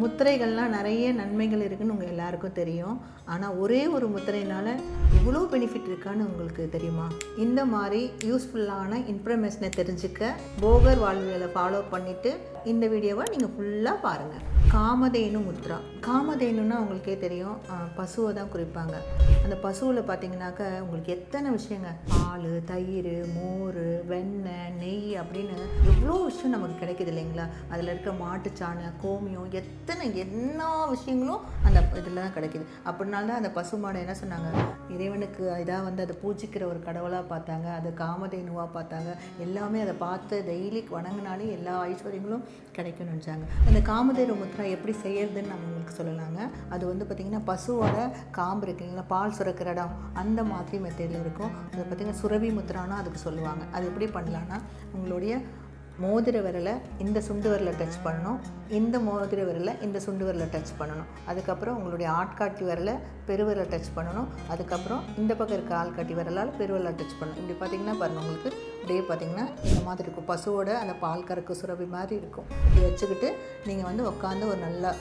முத்திரைகள்லாம் நிறைய நன்மைகள் இருக்குன்னு உங்கள் எல்லாருக்கும் தெரியும். ஆனால் ஒரே ஒரு முத்திரையினால் இவ்வளோ பெனிஃபிட் இருக்கான்னு உங்களுக்கு தெரியுமா? இந்த மாதிரி யூஸ்ஃபுல்லான இன்ஃபர்மேஷனை தெரிஞ்சுக்க போகர் வாழ்வியலை ஃபாலோ பண்ணிவிட்டு இந்த வீடியோவை நீங்கள் ஃபுல்லாக பாருங்கள் காமதேனு முத்ரா. காமதேனுன்னா உங்களுக்கே தெரியும் பசுவை தான் குறிப்பாங்க. அந்த பசுவில் பார்த்தீங்கன்னாக்க உங்களுக்கு எத்தனை விஷயங்க? பால் தயிர் மோர் வெண்ணெய் நெய் அப்படின்னு எவ்வளோ விஷயம் நமக்கு கிடைக்குது இல்லைங்களா? அதில் இருக்க மாட்டுச்சாணம் கோமியம் எத்தனை எல்லா விஷயங்களும் அந்த இதில் தான் கிடைக்குது. அப்படினால தான் அந்த பசு மாடை என்ன சொன்னாங்க? இறைவனுக்கு இதாக வந்து அதை பூஜிக்கிற ஒரு கடவுளாக பார்த்தாங்க அது காமதேனுவாக பார்த்தாங்க. எல்லாமே அதை பார்த்து டெய்லி வணங்கினாலே எல்லா ஐஸ்வர்யங்களும் கிடைக்கும்னு நினச்சாங்க. அந்த காமதேனு முத்ரா எப்படி செய்யறதுன்னு நம்ம உங்களுக்கு சொல்லலாங்க. அது வந்து பார்த்திங்கன்னா பசுவோட காம்பு இருக்கு பால் சுரக்கிற இடம் அந்த மாதிரி மெத்தேடில் இருக்கும். அது பார்த்திங்கன்னா சுரவி முத்ரானா அதுக்கு சொல்லுவாங்க. அது எப்படி பண்ணலான்னா உங்களுடைய மோதிர விரலை இந்த சுண்டு விரலை டச் பண்ணணும். இந்த மோதிர விரலை இந்த சுண்டு விரலை டச் பண்ணணும். அதுக்கப்புறம் உங்களுடைய ஆட்காட்டி விரலை பெருவிரலை டச் பண்ணணும். அதுக்கப்புறம் இந்த பக்கம் இருக்க ஆள்காட்டி விரலால் பெருவிரலை டச் பண்ணணும். இப்படி பார்த்தீங்கன்னா பாருங்கள் உங்களுக்கு அப்படியே பார்த்தீங்கன்னா இந்த மாதிரி இருக்கும். பசுவோட அந்த பால் கறக்கு சுரபி மாதிரி இருக்கும். இப்படி வச்சுக்கிட்டு நீங்கள் வந்து உட்காந்து ஒரு நல்ல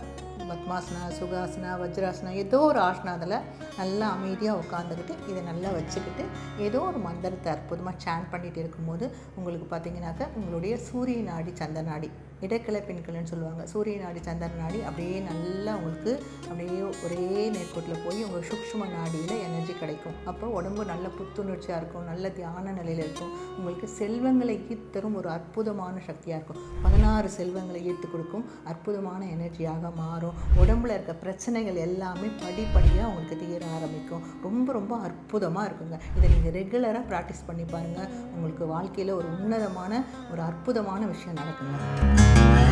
பத்மாசனா சுகாசனா வஜ்ராசனா ஏதோ ஒரு ஆசனா அதில் நல்லா அமைதியாக உட்காந்துக்கிட்டு இதை நல்லா வச்சுக்கிட்டு ஏதோ ஒரு மந்திரத்தை அற்புதமாக சேன் பண்ணிகிட்டு இருக்கும்போது உங்களுக்கு பார்த்தீங்கன்னாக்க உங்களுடைய சூரிய நாடி சந்திர நாடி இடக்கிழை பெண்கள்னு சொல்லுவாங்க. சூரிய நாடி சந்திர நாடி அப்படியே நல்லா உங்களுக்கு அப்படியே ஒரே நேர்கோட்டில் போய் உங்கள் சூக்ஷ்ம நாடியில் எனர்ஜி கிடைக்கும். அப்போ உடம்பு நல்ல புத்துணர்ச்சியாக இருக்கும் நல்ல தியான நிலையில் இருக்கும். உங்களுக்கு செல்வங்களை ஈர்த்தரும் ஒரு அற்புதமான சக்தியாக இருக்கும். பதினாறு செல்வங்களை ஈர்த்து கொடுக்கும். அற்புதமான எனர்ஜியாக மாறும். உடம்புல இருக்க பிரச்சனைகள் எல்லாமே படிப்படியாக உங்களுக்கு தீர ஆரம்பிக்கும். ரொம்ப ரொம்ப அற்புதமாக இருக்குங்க. இதை நீங்கள் ரெகுலராக ப்ராக்டிஸ் பண்ணி பாருங்கள் உங்களுக்கு வாழ்க்கையில் ஒரு உன்னதமான ஒரு அற்புதமான விஷயம் நடக்குங்க.